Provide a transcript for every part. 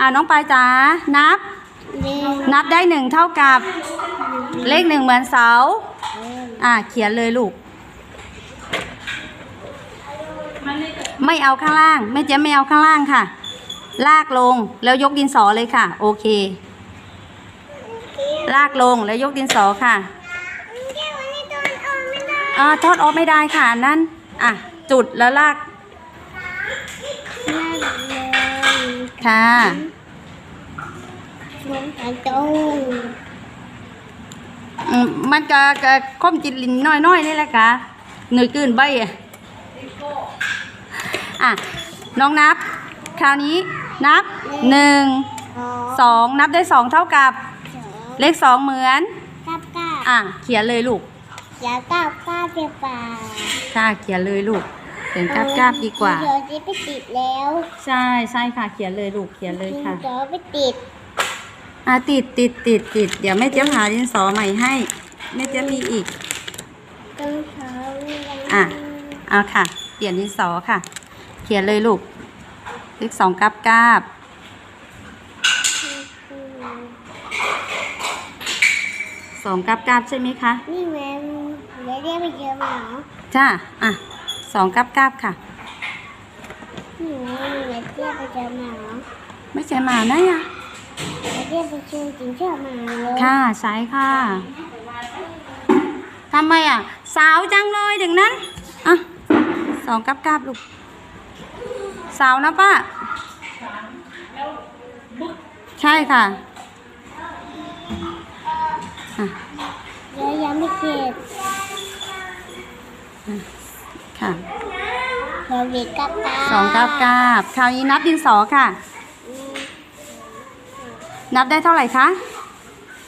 อ่าน้องปายจ๋านับหนึ่งนับได้หนึ่งเท่ากับ เลขหนึ่งเหมือนเสา อ่าเขียนเลยลูก ไม่เอาข้างล่างไม่เจ๊ไม่เอาข้างล่างค่ะ ลากลงแล้วยกดินสอเลยค่ะ โอเค ลากลงแล้วยกดินสอค่ะแก้วอันนี้โดนออกไม่ได้อ่าทอดออกไม่ได้ค่ะอันนั่น อะ จุดแล้วลาก ค่ะลงกระจงอืมมันก็ก็คมจิตลินน้อยๆนี่แหละค่ะหน่อยกืนใบอะอะน้องนับ คราวนี้นับหนึ่งสองสองนับได้สองเท่ากับสองเลขสองเหมือนเก้าเก้าอะเขียนเลยลูกอย่าเก้าเก้าเปล่าค่ะเขียนเลยลูกเขียนกราบกราบๆดีกว่าเดี๋ยวจะไปติดแล้วใช่ใช่ค่ะเขียนเลยลูกเขียนเลยค่ะเดี๋ยวไปติดอะติดติดติดติดเดี๋ยวแม่เจี๊ยบหาดินสอใหม่ให้แม่เจี๊ยบมีอีกตรงเขาอะเอาค่ะเปลี่ยนดินสอค่ะ เขียนเลยลูกเลขสองกราบกราบสองกราบกราบใช่ไหมคะนี่แม่เดี๋ยวเรียกไปเจอหมอจ้าอะส องกราบกราบค่ะนี่แม่เดี๋ยวเรียกไปเจอหมอไม่ใช่หมานะอะเดี๋ยวเรียกไปชูจริงเชื่อหมาเลยค่ะใช่ค่ะทำไมอะ สาวจังเลยถึงนั้นอะสองกราบกราบลูกสาวนะป้าใช่ค่ะอะ ค่ะเดี๋ยวเด็กกับตาสองกราบกราบคราวนี้นับดินสอค่ะ นับได้เท่าไหร่คะ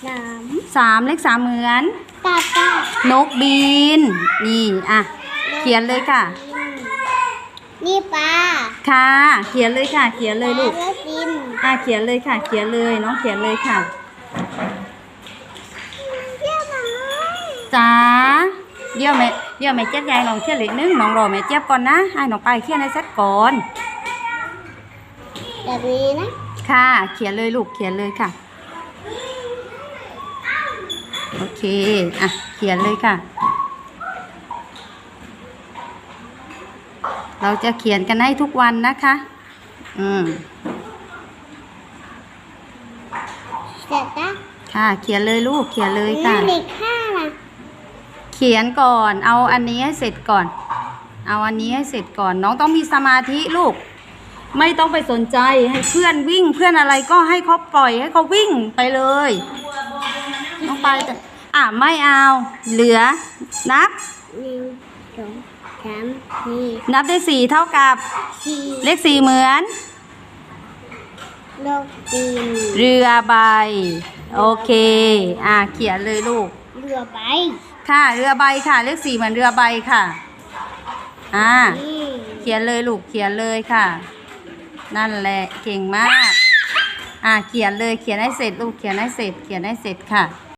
สามสามเลขสามเหมือนกาบกาบนกบิน นี่อะ เขียนเลยค่ะ นี่ปลาค่ะ เขียนเลยค่ะ เขียนเลยลูกปาและฟินอะเขียนเลยค่ะ เขียนเลยน้องเขียนเลยค่ะเชื่อหมาจ้าเดี๋ยวแม่ เดี๋ยวแม่เจี๊ยบยายน้องเขียนเลขหนึงน้องรอแม่เจี๊ยบก่อนนะให้น้องไปายเขียนให้เสร็จก่อนแบบนี้นะค่ะ เขียนเลยลูกเขียนเลยค่ะ โอเคอะเขียนเลยค่ะ เราจะเขียนกันให้ทุกวันนะคะ อืมเสร็จนะค่ะ เขียนเลยลูกเขียนเลยค่ะเด็กห้าล่ะเขียนก่อน เอาอันนี้ให้เสร็จก่อน เอาอันนี้ให้เสร็จก่อน น้องต้องมีสมาธิลูก ไม่ต้องไปสนใจให้เพื่อนวิ่งเพื่อนอะไรก็ให้เขาปล่อยให้เขาวิ่งไปเลยน้องไปแต่อะไม่เอา เหลือ นับหนึ่งสองสามสี่นับได้สี่เท่ากับสี่เลขสี่เหมือนโลกตีนเรือใบ โอเค อะเขียนเลยลูก เรือใบ ค่ะเรือใบค่ะ เลขสี่เหมือนเรือใบค่ะ อ่า นี่เขียนเลยลูกเขียนเลยค่ะ นั่นแหละเก่งมาก อ่าเขียนเลยเขียนให้เสร็จลูกเขียนให้เสร็จเขียนให้เสร็จค่ะ